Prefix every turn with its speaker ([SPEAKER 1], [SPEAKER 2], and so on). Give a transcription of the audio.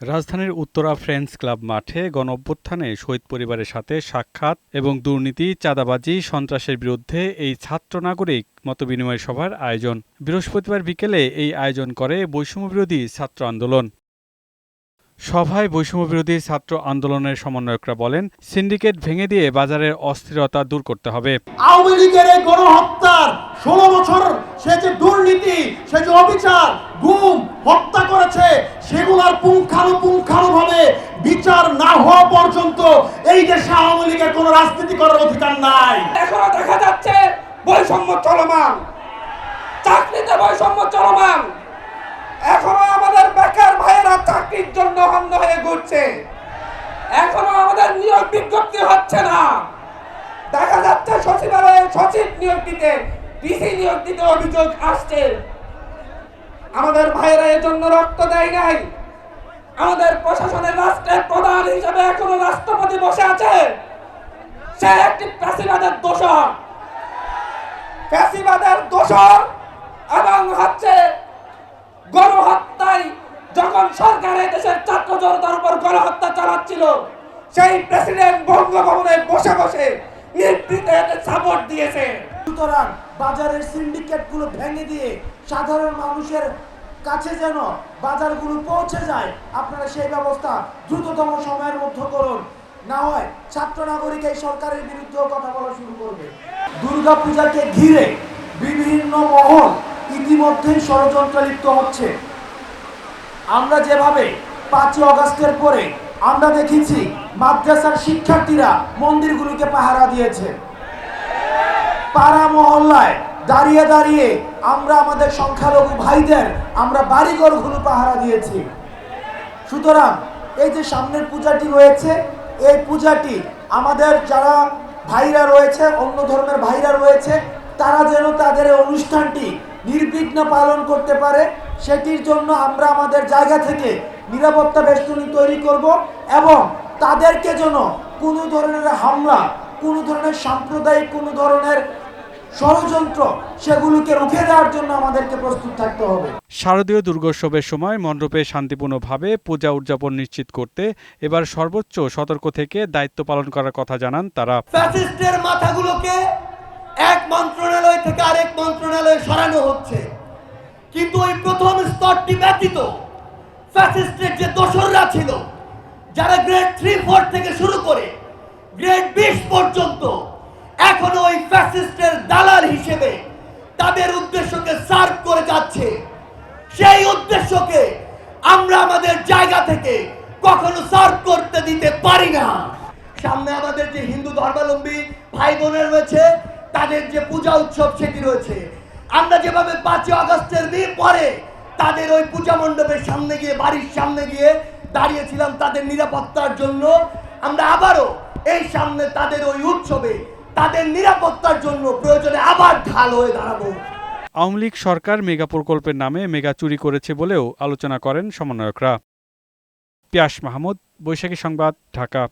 [SPEAKER 1] রাজধানীর Uttara friends club মাঠে গণ অভ্যুত্থানে শহীদ পরিবারের সাথে সাক্ষাৎ এবং দুর্নীতি, চাঁদাবাজি, সন্ত্রাসের বিরুদ্ধে এই ছাত্র নাগরিক মতবিনিময় সভার আয়োজন। বৃহস্পতিবার বিকেলে এই আয়োজন করে বৈষম্যবিরোধী ছাত্র আন্দোলন। সভায় বৈষম্যবিরোধী ছাত্র আন্দোলনের সমন্বয়করা বলেন, সিন্ডিকেট ভেঙে দিয়ে বাজারের অস্থিরতা দূর করতে হবে।
[SPEAKER 2] আওয়ামী লীগের গণহত্যার ষোলো বছর সে যে দুর্নীতি, সে যে অবিচার, গুম, হত্যা করেছে, সেগুলোর পুঙ্খানুপুঙ্খানুভাবে বিচার না হওয়া পর্যন্ত এই দেশে আওয়ামী লীগের কোনো রাজনীতি করার অধিকার নাই।
[SPEAKER 3] এখনও দেখা যাচ্ছে বৈষম্য চলমান। চাকরিতে বৈষম্য চলমান। এখনও আমাদের বেকার ভাইয়েরা চাকরির জন্য হন্য হয়ে ঘুরছে। এখনও আমাদের নিয়োগ বিজ্ঞপ্তি হচ্ছে না। দেখা যাচ্ছে সচিবালয়ে সচিব নিয়োগ দিতে ডিসি নিয়োগ দিতে অভিযোগ আসছে। আমাদের ভাইয়েরা এর জন্য রক্ত দেয় নাই। আমাদের প্রশাসনের রাষ্ট্রের প্রধান হিসেবে এখনও রাষ্ট্রপতি বসে আছে। সে একটি ফ্যাসিবাদের দোষর। ফ্যাসিবাদের দোষর এবং হচ্ছে গণহত্যায় যখন সরকার দেশের ছাত্র জনতার উপর গণহত্যা চালাচ্ছিল, সেই প্রেসিডেন্ট বঙ্গভবনে বসে বসে নির্বৃত সাপোর্ট দিয়েছে।
[SPEAKER 2] সুতরাং বাজারের সিন্ডিকেটগুলো ভেঙে দিয়ে সাধারণ মানুষের কাছে যেন বাজারগুলো পৌঁছে যায়, আপনারা সেই ব্যবস্থা দ্রুততম সময়ের মধ্যে করুন। না হয় ছাত্র নাগরিক এই সরকারের বিরুদ্ধেও কথা বলা শুরু করবে। দুর্গা পূজাকে ঘিরে বিভিন্ন মহল ইতিমধ্যেই ষড়যন্ত্র লিপ্ত হচ্ছে। আমরা যেভাবে পাঁচই অগস্টের পরে আমরা দেখেছি মাদ্রাসার শিক্ষার্থীরা মন্দিরগুলোকে পাহারা দিয়েছে। পাড়া মহল্লায় দাঁড়িয়ে দাঁড়িয়ে আমরা আমাদের সংখ্যালঘু ভাইদের আমরা বাড়িঘরগুলো পাহারা দিয়েছি। সুতরাং এই যে সামনের পূজাটি রয়েছে, এই পূজাটি আমাদের যারা ভাইরা রয়েছে, অন্য ধর্মের ভাইরা রয়েছে, তারা যেন তাদের অনুষ্ঠানটি নির্বিঘ্ন পালন করতে পারে। সেটির জন্য আমরা আমাদের জায়গা থেকে নিরাপত্তা বেষ্টনী তৈরি করব এবং তাদেরকে যেন কোনো ধরনের হামলা, কোনো ধরনের সাম্প্রদায়িক, কোনো ধরনের ষড়যন্ত্র সেগুলোকে রুখে দেওয়ার জন্য আমাদেরকে প্রস্তুত থাকতে হবে।
[SPEAKER 1] শারদীয় দুর্গোৎসবের সময় মণ্ডপে শান্তিপূর্ণভাবে পূজা উদযাপন নিশ্চিত করতে এবার সর্বোচ্চ সতর্ক থেকে দায়িত্ব পালন করার কথা জানান তারা।
[SPEAKER 2] ফ্যাসিস্টের মাথাগুলোকে এক মন্ত্রণালয় থেকে আরেক মন্ত্রণালয়ে সরানো হচ্ছে। কিন্তু ওই প্রথম স্তরটি ব্যতীত ফ্যাসিস্টের যে দোসররা ছিল যারা গ্রেড থ্রি ফোর থেকে শুরু করে গ্রেড বিশ পর্যন্ত এখনও ওই ফ্যাসিস্টের দালাল হিসেবে তাদের উদ্দেশ্যকে সার্ভ করে যাচ্ছে। সেই উদ্দেশ্যকে আমরা আমাদের জায়গা থেকে কখনো সার্ভ করতে দিতে পারি না। সামনে আমাদের যে হিন্দু ধর্মাবলম্বী ভাই বোনের রয়েছে, তাদের যে পূজা উৎসব সেটি রয়েছে। আমরা যেভাবে পাঁচই আগস্টের দিন পরে তাদের ওই পূজা মণ্ডপের সামনে গিয়ে, বাড়ির সামনে গিয়ে দাঁড়িয়েছিলাম তাদের নিরাপত্তার জন্য, আমরা আবারও এই সামনে তাদের ওই উৎসবে তাদের নিরাপত্তার জন্য প্রয়োজনে আবার ঢাল হয়ে দাঁড়াবো।
[SPEAKER 1] আওয়ামী লীগ সরকার মেগা প্রকল্পের নামে মেগা চুরি করেছে বলেও আলোচনা করেন সমন্বয়করা। পিয়াস মাহমুদ, বৈশাখী সংবাদ, ঢাকা।